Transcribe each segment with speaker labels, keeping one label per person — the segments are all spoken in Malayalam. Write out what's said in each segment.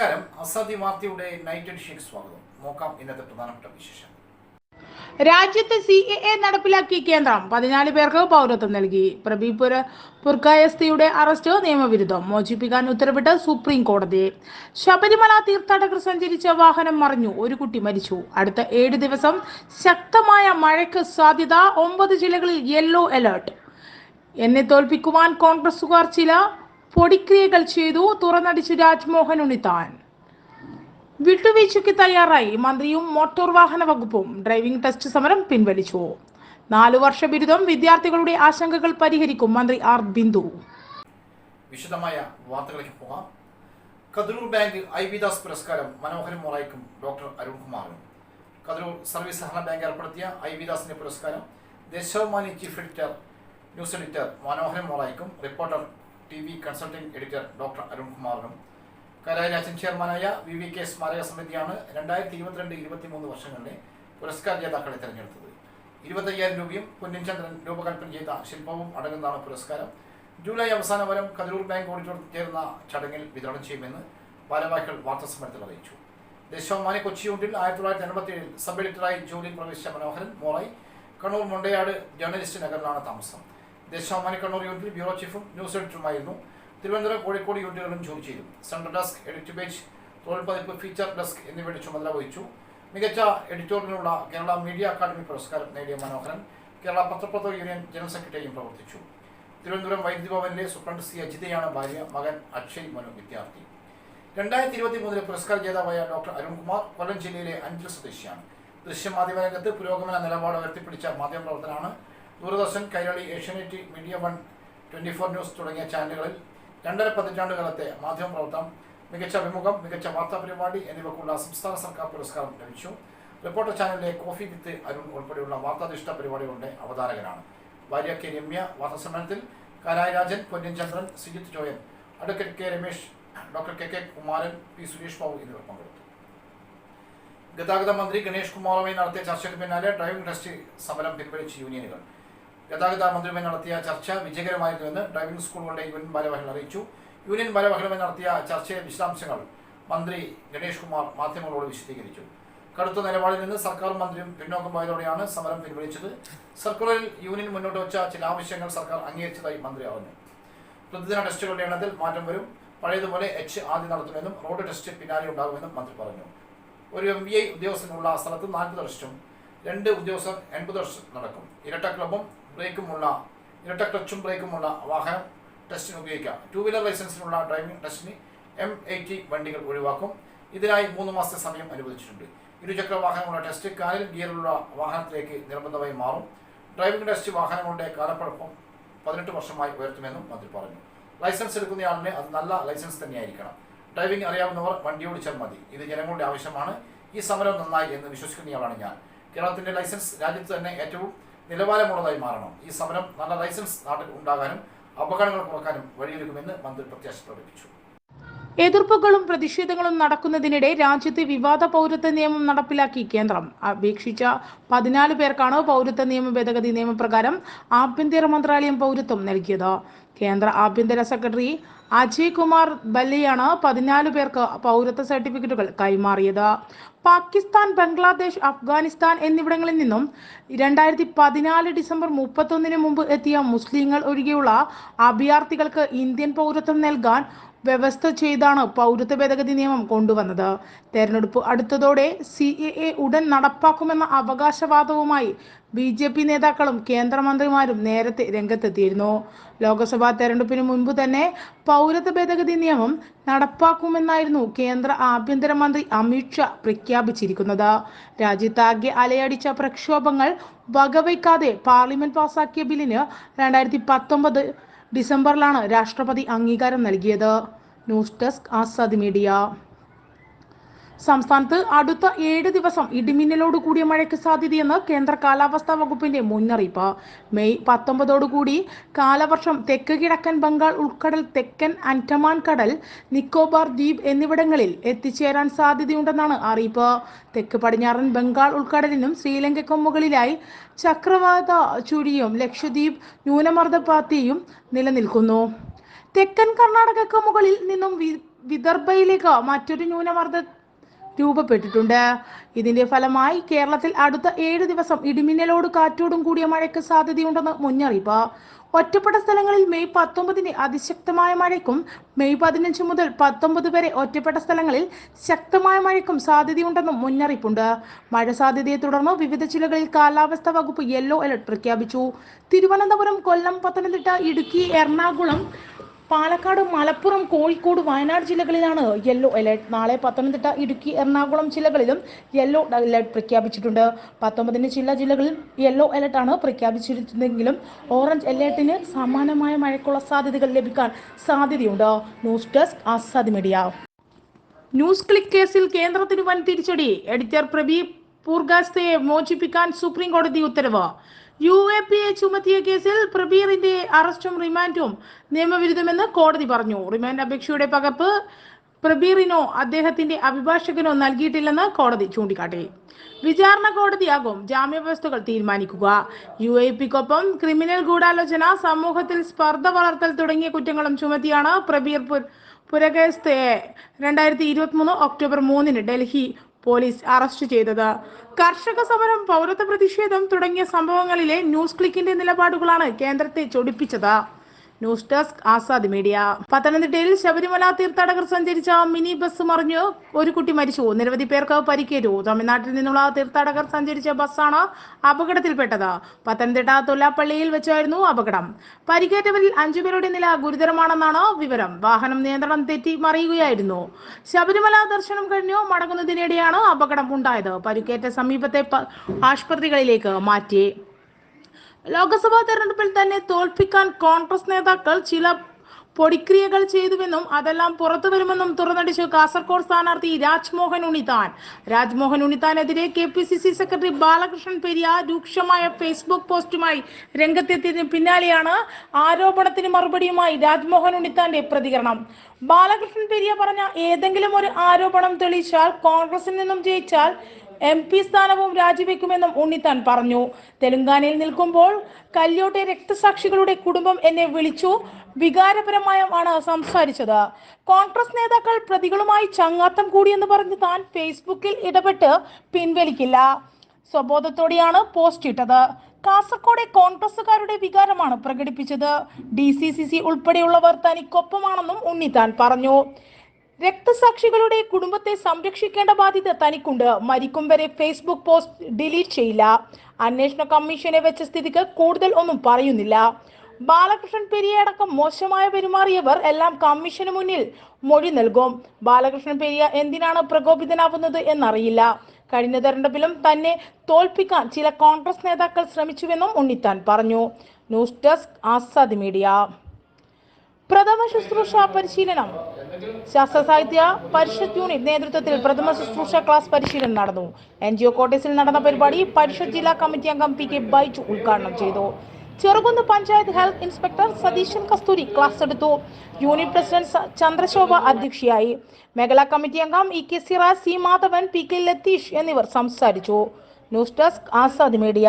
Speaker 1: നമസ്കാരം. അസാദി വാർത്തയുടെ നൈറ്റ് എഡിഷനിലേക്ക് സ്വാഗതം. നോക്കാം ഇന്നത്തെ പ്രധാനപ്പെട്ട വിശേഷം
Speaker 2: രാജ്യത്ത് സി എ എ നടപ്പിലാക്കി കേന്ദ്രം പതിനാല് പേർക്ക് പൗരത്വം നൽകി. പ്രബീപുര പുർക്കായസ്തിയുടെ അറസ്റ്റ് നിയമവിരുദ്ധം. മോചിപ്പിക്കാൻ ഉത്തരവിട്ട് സുപ്രീം കോടതി. ശബരിമല തീർത്ഥാടകർ സഞ്ചരിച്ച വാഹനം മറിഞ്ഞു. ഒരു കുട്ടി മരിച്ചു. അടുത്ത ഏഴ് ദിവസം ശക്തമായ മഴയ്ക്ക് സാധ്യത. ഒമ്പത് ജില്ലകളിൽ യെല്ലോ അലേർട്ട് എന്നെ തോൽപ്പിക്കുവാൻ കോൺഗ്രസുകാർ ചില പൊടിക്രിയകൾ ചെയ്തു. തുറന്നടിച്ചു രാജ്മോഹൻ ഉണ്ണിത്താൻ. വിട്ടുവീഴ്ചയ്ക്ക് തയ്യാറായി മന്ത്രിയും മോട്ടോർ വാഹന വകുപ്പും ഡ്രൈവിംഗ് ടെസ്റ്റ് സമരം പിൻവലിച്ചു. നാലു വർഷ ബിരുദം വിദ്യാർത്ഥികളുടെ ആശങ്കകൾ പരിഹരിക്കും മന്ത്രി ആർ ബിന്ദു.
Speaker 1: വിശദമായ വാർത്തകളിലേക്ക് പോകാം. Kathirur bank I V Das പുരസ്കാരം മനോഹരൻ മോറായിക്കും ഡോക്ടർ അരുൺകുമാറിനും കതിരൂർ സർവീസ് സഹകരണ ബാങ്ക് ഏർപ്പെടുത്തിയ ഐ വി ദാസിന്റെ പുരസ്കാരം Deshabhimani chief editor news editor Manoharan മോറായിക്കും reporter T V consulting editor doctor അരുൺകുമാറിനും Kalarajan ചെയർമാനായ വി വി കെ സ്മാരക സമിതിയാണ് രണ്ടായിരത്തി ഇരുപത്തിരണ്ട് ഇരുപത്തിമൂന്ന് വർഷങ്ങളിലെ പുരസ്കാര ജേതാക്കളെ തിരഞ്ഞെടുത്തത്. ഇരുപത്തയ്യായിരം രൂപയും പൊന്നിൻ ചന്ദ്രൻ രൂപകൽപ്പന ചെയ്ത ശില്പവും അടങ്ങുന്നതാണ് പുരസ്കാരം. ജൂലൈ അവസാന വരം കതിരൂർ ബാങ്ക് ഓഡിറ്റോറിയത്തിൽ ചേർന്ന ചടങ്ങിൽ വിതരണം ചെയ്യുമെന്ന് ഭാരവാഹികൾ വാർത്താസമ്മേളനത്തിൽ അറിയിച്ചു. ദേശാഭിമാനി കൊച്ചി യൂണിറ്റിൽ ആയിരത്തി തൊള്ളായിരത്തി എൺപത്തി ഏഴിൽ സബ് എഡിറ്ററായി ജോലിയിൽ പ്രവേശിച്ച മനോഹരൻ മോറായി കണ്ണൂർ മുണ്ടയാട് ജേർണലിസ്റ്റ് നഗറിലാണ് താമസം. ദേശാഭിമാനി കണ്ണൂർ യൂണിറ്റിൽ ബ്യൂറോ ചീഫും ന്യൂസ് എഡിറ്ററുമായിരുന്നു. തിരുവനന്തപുരം കോഴിക്കോട് യൂണിറ്റുകളിലും ജോലി ചെയ്തു. സെൻട്രൽ ഡെസ്ക് എഡിറ്റ് പേജ് തൊഴിൽ പതിപ്പ് ഫീച്ചർ ഡെസ്ക് എന്നിവയുടെ ചുമതല വഹിച്ചു. മികച്ച എഡിറ്റോറിയലിനുള്ള കേരള മീഡിയ അക്കാദമി പുരസ്കാരം നേടിയ മനോഹരൻ കേരള പത്രപ്രവർത്തക യൂണിയൻ ജനറൽ സെക്രട്ടറിയും പ്രവർത്തിച്ചു. തിരുവനന്തപുരം വൈദ്യുതി ഭവനിലെ സൂപ്രണ്ട് സി അജിതയാണ് ഭാര്യ മകൻ അക്ഷയ് മനു വിദ്യാർത്ഥി. രണ്ടായിരത്തി ഇരുപത്തി മൂന്നിലെ പുരസ്കാര ജേതാവായ ഡോക്ടർ അരുൺകുമാർ കൊല്ലം ജില്ലയിലെ അഞ്ചൽ സ്വദേശിയാണ്. ദൃശ്യമാധ്യമ രംഗത്ത് പുരോഗമന നിലപാട് ഉയർത്തിപ്പിടിച്ച മാധ്യമപ്രവർത്തനാണ് Doordarshan Kairali Asianet media one twenty four news തുടങ്ങിയ ചാനലുകളിൽ രണ്ടര പതിറ്റാണ്ട് കാലത്തെ മാധ്യമപ്രവർത്തനം മികച്ച അഭിമുഖം മികച്ച വാർത്താ പരിപാടി എന്നിവക്കുള്ള സംസ്ഥാന സർക്കാർ പുരസ്കാരം ലഭിച്ചു. റിപ്പോർട്ടർ ചാനലിലെ കോഫി വിത്ത് അരുൺ ഉൾപ്പെടെയുള്ള വാർത്താധിഷ്ഠ പരിപാടികളുടെ അവതാരകനാണ്. ഭാര്യ കെ രമ്യ വാർത്താസമ്മേളനത്തിൽ Karayi Rajan Ponnin Chandran Sujith Joyan advocate K Ramesh doctor K K Kumaran P Suresh Babu എന്നിവർ പങ്കെടുത്തു. ഗതാഗത മന്ത്രി ഗണേഷ് കുമാറുമായി നടത്തിയ ചർച്ചയ്ക്ക് പിന്നാലെ ഡ്രൈവിംഗ് ടെസ്റ്റ് സമരം പിൻവലിച്ച് യൂണിയനുകൾ. ഗതാഗത മന്ത്രിയുമായി നടത്തിയ ചർച്ച വിജയകരമായിരുന്നുവെന്ന് ഡ്രൈവിംഗ് സ്കൂളുകളുടെ യൂണിയൻ ഭാരവാഹികൾ അറിയിച്ചു. യൂണിയൻ ഭാരവാഹികളുമായി നടത്തിയ ചർച്ചയിലെ വിശദാംശങ്ങൾ മന്ത്രി ഗണേഷ് കുമാർ മാധ്യമങ്ങളോട് വിശദീകരിച്ചു. കടുത്ത നിലപാടിൽ നിന്ന് സർക്കാർ മന്ത്രിയും പിന്നോക്കം പോയതോടെയാണ് സമരം പിൻവലിച്ചത്. സർക്കുലറിൽ യൂണിയൻ മുന്നോട്ട് വെച്ച ചില ആവശ്യങ്ങൾ സർക്കാർ അംഗീകരിച്ചതായി മന്ത്രി പറഞ്ഞു. പ്രതിദിന ടെസ്റ്റുകളുടെ എണ്ണത്തിൽ മാറ്റം വരും. പഴയതുപോലെ എച്ച് ആദ്യം നടത്തുമെന്നും റോഡ് ടെസ്റ്റ് പിന്നാലെ ഉണ്ടാകുമെന്നും മന്ത്രി പറഞ്ഞു. ഒരു എം ബി ഐ ഉദ്യോഗസ്ഥനുള്ള സ്ഥലത്ത് നാൽപ്പത് ടെസ്റ്റും രണ്ട് ഉദ്യോഗസ്ഥർ എൺപത് ടെസ്റ്റും നടക്കും. ഇരട്ട ക്ലബും ബ്രേക്കുമുള്ള ഇരട്ട ക്ലച്ചും ബ്രേക്കുമുള്ള വാഹനം ടെസ്റ്റിന് ഉപയോഗിക്കാം. ടു വീലർ ലൈസൻസിനുള്ള ഡ്രൈവിംഗ് ടെസ്റ്റിന് എം എയ്റ്റി വണ്ടികൾ ഒഴിവാക്കും. ഇതിനായി മൂന്ന് മാസത്തെ സമയം അനുവദിച്ചിട്ടുണ്ട്. ഇരുചക്ര വാഹനങ്ങളുടെ ടെസ്റ്റ് കാലിൽ ഗിയറുള്ള വാഹനത്തിലേക്ക് നിർബന്ധമായി മാറും. ഡ്രൈവിംഗ് ടെസ്റ്റ് വാഹനങ്ങളുടെ കാലപ്പഴക്കം പതിനെട്ട് വർഷമായി ഉയർത്തുമെന്നും മന്ത്രി പറഞ്ഞു. ലൈസൻസ് എടുക്കുന്നയാളിന് അത് നല്ല ലൈസൻസ് തന്നെയായിരിക്കണം. ഡ്രൈവിംഗ് അറിയാവുന്നവർ വണ്ടി ഓടിച്ചാൽ മതി. ഇത് ജനങ്ങളുടെ ആവശ്യമാണ്. ഈ സമരം നന്നായി എന്ന് വിശ്വസിക്കുന്നയാളാണ് ഞാൻ. കേരളത്തിന്റെ ലൈസൻസ് രാജ്യത്ത് തന്നെ ഏറ്റവും നിലവാരമുള്ളതായി മാറണം. ഈ സമരം നല്ല ലൈസൻസ് നാട്ടിൽ ഉണ്ടാകാനും അപകടങ്ങൾ കുറക്കാനും വഴിയൊരുക്കുമെന്ന് മന്ത്രി പ്രത്യാശ പ്രകടിപ്പിച്ചു.
Speaker 2: എതിർപ്പുകളും പ്രതിഷേധങ്ങളും നടക്കുന്നതിനിടെ രാജ്യത്ത് വിവാദ പൗരത്വ നിയമം നടപ്പിലാക്കി കേന്ദ്രം. അപേക്ഷിച്ച പതിനാല് പേർക്കാണ് പൗരത്വ നിയമ ഭേദഗതി നിയമപ്രകാരം ആഭ്യന്തര മന്ത്രാലയം പൗരത്വം നൽകിയത്. കേന്ദ്ര ആഭ്യന്തര സെക്രട്ടറി അജയ് കുമാർ ബല്ലയാണ് പതിനാല് പേർക്ക് പൗരത്വ സർട്ടിഫിക്കറ്റുകൾ കൈമാറിയത്. പാകിസ്ഥാൻ ബംഗ്ലാദേശ് അഫ്ഗാനിസ്ഥാൻ എന്നിവിടങ്ങളിൽ നിന്നും രണ്ടായിരത്തി പതിനാല് ഡിസംബർ മുപ്പത്തൊന്നിന് മുമ്പ് എത്തിയ മുസ്ലിങ്ങൾ ഒഴികെയുള്ള അഭയാർത്ഥികൾക്ക് ഇന്ത്യൻ പൗരത്വം നൽകാൻ വ്യവസ്ഥ ചെയ്താണ് പൗരത്വ ഭേദഗതി നിയമം കൊണ്ടുവന്നത്. തെരഞ്ഞെടുപ്പ് അടുത്തതോടെ സി എ എ ഉടൻ നടപ്പാക്കുമെന്ന അവകാശവാദവുമായി ബി ജെ പി നേതാക്കളും കേന്ദ്രമന്ത്രിമാരും നേരത്തെ രംഗത്തെത്തിയിരുന്നു. ലോക്സഭാ തെരഞ്ഞെടുപ്പിന് മുൻപ് തന്നെ പൗരത്വ ഭേദഗതി നിയമം നടപ്പാക്കുമെന്നായിരുന്നു കേന്ദ്ര ആഭ്യന്തരമന്ത്രി അമിത്ഷാ പ്രഖ്യാപിച്ചിരിക്കുന്നത്. രാജ്യത്താകെ അലയടിച്ച പ്രക്ഷോഭങ്ങൾ വകവയ്ക്കാതെ പാർലമെന്റ് പാസാക്കിയ ബില്ലിന് രണ്ടായിരത്തി പത്തൊമ്പത് ഡിസംബറിലാണ് രാഷ്ട്രപതി അംഗീകാരം നൽകിയത്. News desk Azad media. സംസ്ഥാനത്ത് അടുത്ത ഏഴ് ദിവസം ഇടിമിന്നലോട് കൂടിയ മഴയ്ക്ക് സാധ്യതയെന്ന് കേന്ദ്ര കാലാവസ്ഥാ വകുപ്പിന്റെ മുന്നറിയിപ്പ്. മെയ് പത്തൊമ്പതോടുകൂടി കാലവർഷം തെക്ക് കിഴക്കൻ ബംഗാൾ ഉൾക്കടൽ തെക്കൻ അൻഡമാൻ കടൽ നിക്കോബാർ ദ്വീപ് എന്നിവിടങ്ങളിൽ എത്തിച്ചേരാൻ സാധ്യതയുണ്ടെന്നാണ് അറിയിപ്പ്. തെക്ക് പടിഞ്ഞാറൻ ബംഗാൾ ഉൾക്കടലിനും ശ്രീലങ്കയ്ക്കും മുകളിലായി ചക്രവാത ചുഴിയും ലക്ഷദ്വീപ് ന്യൂനമർദ്ദപാത്തിയും നിലനിൽക്കുന്നു. തെക്കൻ കർണാടകക്ക് മുകളിൽ നിന്നും വിദർഭയിലേക്ക് മറ്റൊരു ന്യൂനമർദ്ദ രൂപപ്പെട്ടിട്ടുണ്ട്. ഇതിന്റെ ഫലമായി കേരളത്തിൽ അടുത്ത ഏഴ് ദിവസം ഇടിമിന്നലോട് കാറ്റോടും കൂടിയ മഴയ്ക്ക് സാധ്യതയുണ്ടെന്ന് മുന്നറിയിപ്പ്. ഒറ്റപ്പെട്ട സ്ഥലങ്ങളിൽ മെയ് പത്തൊമ്പതിന് അതിശക്തമായ മഴയ്ക്കും മെയ് പതിനഞ്ച് മുതൽ പത്തൊമ്പത് വരെ ഒറ്റപ്പെട്ട സ്ഥലങ്ങളിൽ ശക്തമായ മഴയ്ക്കും സാധ്യതയുണ്ടെന്നും മുന്നറിയിപ്പുണ്ട്. മഴ സാധ്യതയെ തുടർന്ന് വിവിധ ജില്ലകളിൽ കാലാവസ്ഥാ വകുപ്പ് യെല്ലോ അലർട്ട് പ്രഖ്യാപിച്ചു. തിരുവനന്തപുരം കൊല്ലം പത്തനംതിട്ട ഇടുക്കി എറണാകുളം പാലക്കാട് മലപ്പുറം കോഴിക്കോട് വയനാട് ജില്ലകളിലാണ് യെല്ലോ അലേർട്ട് നാളെ പത്തനംതിട്ട ഇടുക്കി എറണാകുളം ജില്ലകളിലും യെല്ലോ അലേർട്ട് പ്രഖ്യാപിച്ചിട്ടുണ്ട്. പത്തൊമ്പതിന് ചില ജില്ലകളിൽ യെല്ലോ അലേർട്ടാണ് പ്രഖ്യാപിച്ചിരുന്നെങ്കിലും ഓറഞ്ച് അലേർട്ടിന് സമാനമായ മഴയ്ക്കുള്ള സാധ്യതകൾ ലഭിക്കാൻ സാധ്യതയുണ്ട്. News desk Azad media. News click കേസിൽ കേന്ദ്രത്തിന് വൻ തിരിച്ചടി. എഡിറ്റർ പ്രബീപ് പൂർഗാസ്തയെ മോചിപ്പിക്കാൻ സുപ്രീം കോടതി ഉത്തരവ്. യു എ പി എ ചുമത്തിയ കേസിൽ പ്രബീറിന്റെ അറസ്റ്റും റിമാൻഡും നിയമവിരുദ്ധമെന്ന് കോടതി പറഞ്ഞു. റിമാൻഡ് അപേക്ഷയുടെ പകർപ്പ് പ്രബീറിനോ അദ്ദേഹത്തിന്റെ അഭിഭാഷകനോ നൽകിയിട്ടില്ലെന്ന് കോടതി ചൂണ്ടിക്കാട്ടി. വിചാരണ കോടതിയാകും ജാമ്യവ്യവസ്ഥകൾ തീരുമാനിക്കുക. യു എ പിക്കൊപ്പം ക്രിമിനൽ ഗൂഢാലോചന സമൂഹത്തിൽ സ്പർദ്ധ വളർത്തൽ തുടങ്ങിയ കുറ്റങ്ങളും ചുമത്തിയാണ് പ്രബീർ പുരകേസ്തയെ രണ്ടായിരത്തി ഇരുപത്തി മൂന്ന് ഒക്ടോബർ മൂന്നിന് ഡൽഹി പോലീസ് അറസ്റ്റ് ചെയ്തത്. കർഷക സമരം പൗരത്വ പ്രതിഷേധം തുടങ്ങിയ സംഭവങ്ങളിലെ ന്യൂസ് ക്ലിക്കിന്റെ നിലപാടുകളാണ് കേന്ദ്രത്തെ ചൊടിപ്പിച്ചത്. News desk Azad media. പത്തനംതിട്ടയിൽ ശബരിമല തീർത്ഥാടകർ സഞ്ചരിച്ച മിനി ബസ് മറിഞ്ഞു ഒരു കുട്ടി മരിച്ചു. നിരവധി പേർക്ക് പരിക്കേറ്റു. തമിഴ്നാട്ടിൽ നിന്നുള്ള തീർത്ഥാടകർ സഞ്ചരിച്ച ബസ്സാണ് അപകടത്തിൽപ്പെട്ടത്. പത്തനംതിട്ട തൊല്ലാപ്പള്ളിയിൽ വെച്ചായിരുന്നു അപകടം. പരിക്കേറ്റവരിൽ അഞ്ചുപേരുടെ നില ഗുരുതരമാണെന്നാണ് വിവരം. വാഹനം നിയന്ത്രണം തെറ്റി മറിയുകയായിരുന്നു. ശബരിമല ദർശനം കഴിഞ്ഞു മടങ്ങുന്നതിനിടെയാണ് അപകടം ഉണ്ടായത്. പരിക്കേറ്റ സമീപത്തെ ആശുപത്രികളിലേക്ക് മാറ്റി. ലോക്സഭാ തെരഞ്ഞെടുപ്പിൽ തന്നെ തോൽപ്പിക്കാൻ കോൺഗ്രസ് നേതാക്കൾ ചില പൊടിക്രിയകൾ ചെയ്തുവെന്നും അതെല്ലാം പുറത്തു വരുമെന്നും തുറന്നടിച്ചു കാസർഗോഡ് സ്ഥാനാർത്ഥി Rajmohan Unnithan Rajmohan ഉണിതാനെതിരെ K P C C secretary Balakrishnan Periya രൂക്ഷമായ ഫേസ്ബുക്ക് പോസ്റ്റുമായി രംഗത്തെത്തിയതിന് പിന്നാലെയാണ് ആരോപണത്തിന് മറുപടിയുമായി രാജ്മോഹൻ ഉണിതാന്റെ പ്രതികരണം. ബാലകൃഷ്ണൻ പെരിയ പറഞ്ഞ ഏതെങ്കിലും ഒരു ആരോപണം തെളിയിച്ചാൽ കോൺഗ്രസിൽ നിന്നും ജയിച്ചാൽ എം പി സ്ഥാനവും രാജിവെക്കുമെന്നും ഉണ്ണിത്താൻ പറഞ്ഞു. തെലങ്കാനയിൽ നിൽക്കുമ്പോൾ കല്യോട്ടെ രക്തസാക്ഷികളുടെ കുടുംബം എന്നെ വിളിച്ചു വികാരപരമായാണ് സംസാരിച്ചത്. കോൺഗ്രസ് നേതാക്കൾ പ്രതികളുമായി ചങ്ങാത്തം കൂടിയെന്ന് പറഞ്ഞ് താൻ ഫേസ്ബുക്കിൽ ഇടപെട്ട് പിൻവലിക്കില്ല. സ്വബോധത്തോടെയാണ് പോസ്റ്റ് ഇട്ടത്. കാസർകോടെ കോൺഗ്രസുകാരുടെ വികാരമാണ് പ്രകടിപ്പിച്ചത്. ഡി സി സി സി ഉൾപ്പെടെയുള്ളവർ തനിക്കൊപ്പമാണെന്നും ഉണ്ണിത്താൻ പറഞ്ഞു. രക്തസാക്ഷികളുടെ കുടുംബത്തെ സംരക്ഷിക്കേണ്ട ബാധ്യത തനിക്കുണ്ട്. മരിക്കും വരെ ഫേസ്ബുക്ക് പോസ്റ്റ് ഡിലീറ്റ് ചെയ്യില്ല. അന്വേഷണ കമ്മീഷനെ വെച്ച സ്ഥിതിക്ക് കൂടുതൽ ഒന്നും പറയുന്നില്ല. ബാലകൃഷ്ണൻ പെരിയ അടക്കം മോശമായ പെരുമാറിയവർ എല്ലാം കമ്മീഷന് മുന്നിൽ മൊഴി നൽകും. ബാലകൃഷ്ണൻ പെരിയ എന്തിനാണ് പ്രകോപിതനാവുന്നത് എന്നറിയില്ല. കഴിഞ്ഞ തെരഞ്ഞെടുപ്പിലും തന്നെ തോൽപ്പിക്കാൻ ചില കോൺഗ്രസ് നേതാക്കൾ ശ്രമിച്ചുവെന്നും ഉണ്ണിത്താൻ പറഞ്ഞു. News desk Azad media. പ്രഥമ ശുശ്രൂഷ പരിശീലനം. ശാസ്ത്ര സാഹിത്യ പരിഷത്ത് യൂണിറ്റ് നേതൃത്വത്തിൽ പ്രഥമ ശുശ്രൂഷ ക്ലാസ് പരിശീലനം നടന്നു. എൻ ജി ഒ കോട്ടേഴ്സിൽ നടന്ന പരിപാടി പരിഷത്ത് ജില്ലാ കമ്മിറ്റി അംഗം പി കെ ബൈജു ഉദ്ഘാടനം ചെയ്തു. Cherukunnu panchayat health inspector Satheesan Kasturi class എടുത്തു. യൂണിറ്റ് പ്രസിഡന്റ് ചന്ദ്രശോഭ അധ്യക്ഷയായി. മേഖലാ കമ്മിറ്റി അംഗം E K Siraj C Madhavan P K Latheesh എന്നിവർ സംസാരിച്ചു. News desk Azad media.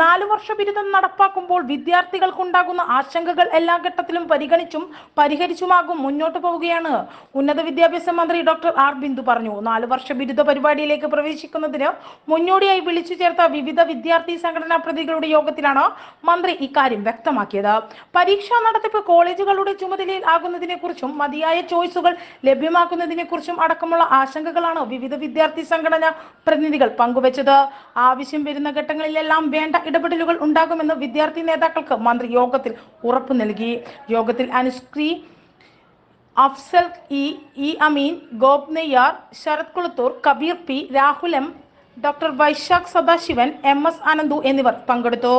Speaker 2: നാലു വർഷ ബിരുദം നടപ്പാക്കുമ്പോൾ വിദ്യാർത്ഥികൾക്കുണ്ടാകുന്ന ആശങ്കകൾ എല്ലാ ഘട്ടത്തിലും പരിഗണിച്ചും പരിഹരിച്ചുമാകും മുന്നോട്ട് പോവുകയാണ്. ഉന്നത വിദ്യാഭ്യാസ മന്ത്രി ഡോക്ടർ ആർ. ബിന്ദു പറഞ്ഞു. നാലു വർഷ ബിരുദ പരിപാടിയിലേക്ക് പ്രവേശിക്കുന്നതിന് മുന്നോടിയായി വിളിച്ചു ചേർത്ത വിവിധ വിദ്യാർത്ഥി സംഘടനാ പ്രതികളുടെ യോഗത്തിലാണ് മന്ത്രി ഇക്കാര്യം വ്യക്തമാക്കിയത്. പരീക്ഷാ നടത്തിപ്പ് കോളേജുകളുടെ ചുമതലയിൽ ആകുന്നതിനെ കുറിച്ചും മതിയായ ചോയ്സുകൾ ലഭ്യമാക്കുന്നതിനെ കുറിച്ചും അടക്കമുള്ള ആശങ്കകളാണ് വിവിധ വിദ്യാർത്ഥി സംഘടനാ പ്രതിനിധികൾ പങ്കുവച്ചത്. ആവശ്യം വരുന്ന ഘട്ടങ്ങളിലെല്ലാം വേണ്ട ഇടപെടലുകൾ ഉണ്ടാകുമെന്ന് വിദ്യാർത്ഥി നേതാക്കൾക്ക് മന്ത്രി യോഗത്തിൽ ഉറപ്പു നൽകി. യോഗത്തിൽ Anushree Afsal E Ameen Gop Sharath Kulathur Kabeer P Rahul M doctor Vaishakh Sadasivan M S Ananthu എന്നിവർ പങ്കെടുത്തു.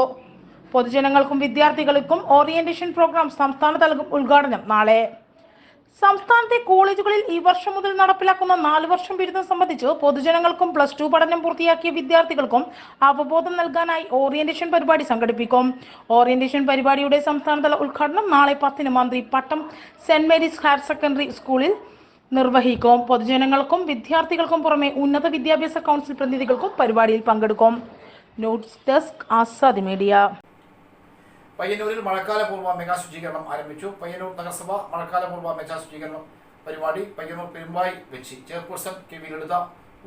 Speaker 2: പൊതുജനങ്ങൾക്കും വിദ്യാർത്ഥികൾക്കും ഓറിയന്റേഷൻ പ്രോഗ്രാം സംസ്ഥാനതല ഉദ്ഘാടനം നാളെ. സംസ്ഥാനത്തെ കോളേജുകളിൽ ഈ വർഷം മുതൽ നടപ്പിലാക്കുന്ന നാല് വർഷം ബിരുദം സംബന്ധിച്ച് പൊതുജനങ്ങൾക്കും പ്ലസ് ടു പഠനം പൂർത്തിയാക്കിയ വിദ്യാർത്ഥികൾക്കും അവബോധം നൽകാനായി ഓറിയന്റേഷൻ പരിപാടി സംഘടിപ്പിക്കും. ഓറിയന്റേഷൻ പരിപാടിയുടെ സംസ്ഥാനതല ഉദ്ഘാടനം നാളെ പത്തിന് മന്ത്രി Pattom saint Mary's higher secondary സ്കൂളിൽ നിർവഹിക്കും. പൊതുജനങ്ങൾക്കും വിദ്യാർത്ഥികൾക്കും പുറമെ ഉന്നത വിദ്യാഭ്യാസ കൗൺസിൽ പ്രതിനിധികൾക്കും പരിപാടിയിൽ പങ്കെടുക്കും. News desk Azad media.
Speaker 1: പയ്യന്നൂരിൽ മഴക്കാലപൂർവ മെഗാ ശുചീകരണം ആരംഭിച്ചു. പയ്യന്നൂർ നഗരസഭ മഴക്കാലപൂർവ മെഗാ ശുചീകരണം പരിപാടി പയ്യന്നൂർ പെരുമ്പായി വെച്ച് ചെയർപേഴ്സൺ കെ വി ലളിത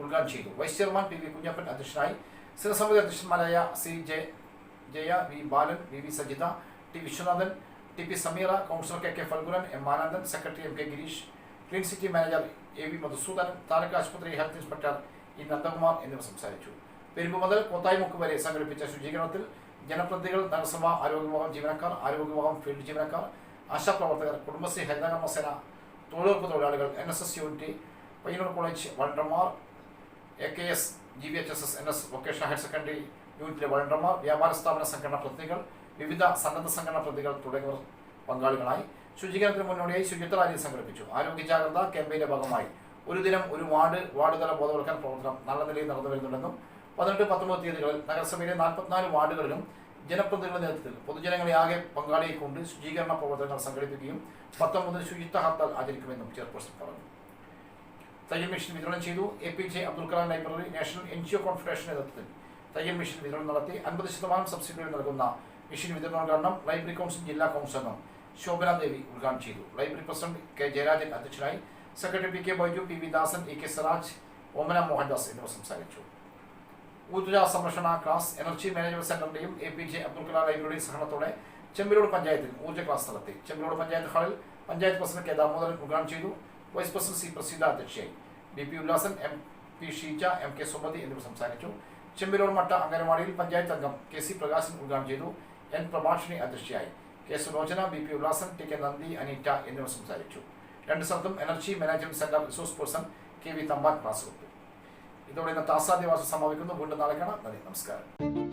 Speaker 1: ഉദ്ഘാടനം ചെയ്തു. Vice chairman P V Kunhappan അധ്യക്ഷനായി. സ്ഥിരസമിതി അധ്യക്ഷന്മാരായ C J Jaya V Balan V V Sajitha T Viswanathan T P Sameera councillor K K Phalguran M Anandan secretary M K Girish clean city manager A V Madhusoodanan taluk ആശുപത്രി ഹെൽത്ത് ഇൻസ്പെക്ടർ ഇ നന്ദകുമാർ എന്നിവർ സംസാരിച്ചു. പെരുമ്പ് മുതൽ കോത്തായ്മുക്ക് വരെ സംഘടിപ്പിച്ച ശുചീകരണത്തിൽ ജനപ്രതിനിധികൾ നഗരസഭ ആരോഗ്യവിഭാഗം ജീവനക്കാർ ആരോഗ്യവിഭാഗം ഫീൽഡ് ജീവനക്കാർ ആശാപ്രവർത്തകർ കുടുംബശ്രീ ഹരിതകർമ്മസേന തൊഴിലുറപ്പ് തൊഴിലാളികൾ N S S unit Payyanur college വളണ്ടർമാർ A K S G V H S S N S vocational higher secondary യൂണിറ്റിലെ വളണ്ടർമാർ വ്യാപാര സ്ഥാപന സംഘടനാ പ്രതിനിധികൾ വിവിധ സന്നദ്ധ സംഘടനാ പ്രതിനിധികൾ തുടങ്ങിയവർ പങ്കാളികളായി ശുചീകരണത്തിന് മുന്നോടിയായി ശുചിത്വ റാലി സംഘടിപ്പിച്ചു. ആരോഗ്യ ജാഗ്രത ക്യാമ്പയിന്റെ ഭാഗമായി ഒരു ദിനം ഒരു വാർഡ് വാർഡ് തല ബോധവൽക്കരണ പ്രവർത്തനം നല്ല നിലയിൽ നടന്നു വരുന്നുണ്ടെന്നും പതിനെട്ട് പത്തൊമ്പത് തീയതികളിൽ നഗരസഭയിലെ നാൽപ്പത്തിനാല് വാർഡുകളിലും ജനപ്രതിനിധികളുടെ നേതൃത്വത്തിൽ പൊതുജനങ്ങളെ ആകെ പങ്കാളിയെക്കൊണ്ട് ശുചീകരണ പ്രവർത്തനങ്ങൾ സംഘടിപ്പിക്കുകയും പത്തൊമ്പതിന് ശുചിത്വ ഹർത്താൽ ആചരിക്കുമെന്നും ചെയർപേഴ്സൺ പറഞ്ഞു. തയ്യൽ മിഷൻ വിതരണം ചെയ്തു. A P J Abdul Kalam library national N G O confederation നേതൃത്വത്തിൽ തയ്യൽ മിഷൻ വിതരണം നടത്തി അൻപത് ശതമാനം സബ്സിഡികൾ നൽകുന്ന മിഷൻ വിതരണോദ്ഘാടനം ലൈബ്രറി കൗൺസിൽ ജില്ലാ കൗൺസിലർ ശോഭന ദേവി ഉദ്ഘാടനം ചെയ്തു. ലൈബ്രറി പ്രസിഡന്റ് കെ ജയരാജൻ അധ്യക്ഷനായി secretary P K Baiju P V Dasan A K Siraj Omana Mohandas എന്നിവർ സംസാരിച്ചു. ഊർജ സംരക്ഷണ class energy management സെന്ററിന്റെയും A P J Abdul Kalam ലൈബ്രറിയുടെയും സഹകരണത്തോടെ ചെമ്പിലോട് പഞ്ചായത്തിൽ ഊർജ ക്ലാസ് നടത്തി. ചെമ്പിലോട് പഞ്ചായത്ത് ഹാളിൽ പഞ്ചായത്ത് പ്രസിഡന്റ് കെ ദാമോദരൻ ഉദ്ഘാടനം ചെയ്തു. വൈസ് പ്രസിഡന്റ് സി പ്രസീത അധ്യക്ഷയായി. B P Ullasan M P Sheeja M K Sumathi എന്നിവർ സംസാരിച്ചു. ചെമ്പിലോട് മട്ട അംഗനവാടിയിൽ പഞ്ചായത്ത് അംഗം കെ സി പ്രകാശൻ ഉദ്ഘാടനം ചെയ്തു. എൻ പ്രഭാഷിണി അധ്യക്ഷയായി. K Sulochana B P Ullasan T K നന്ദി അനീറ്റ എന്നിവർ സംസാരിച്ചു. രണ്ട് സ്ഥലത്തും energy management center resource person K V Thamban class കൊടുത്തു. ഇതോടെ ഇന്നത്തെ ആസാദ്യവാസം സമാപിക്കുന്നു. വീണ്ടും നാളെ കാണാം. നന്ദി. നമസ്കാരം.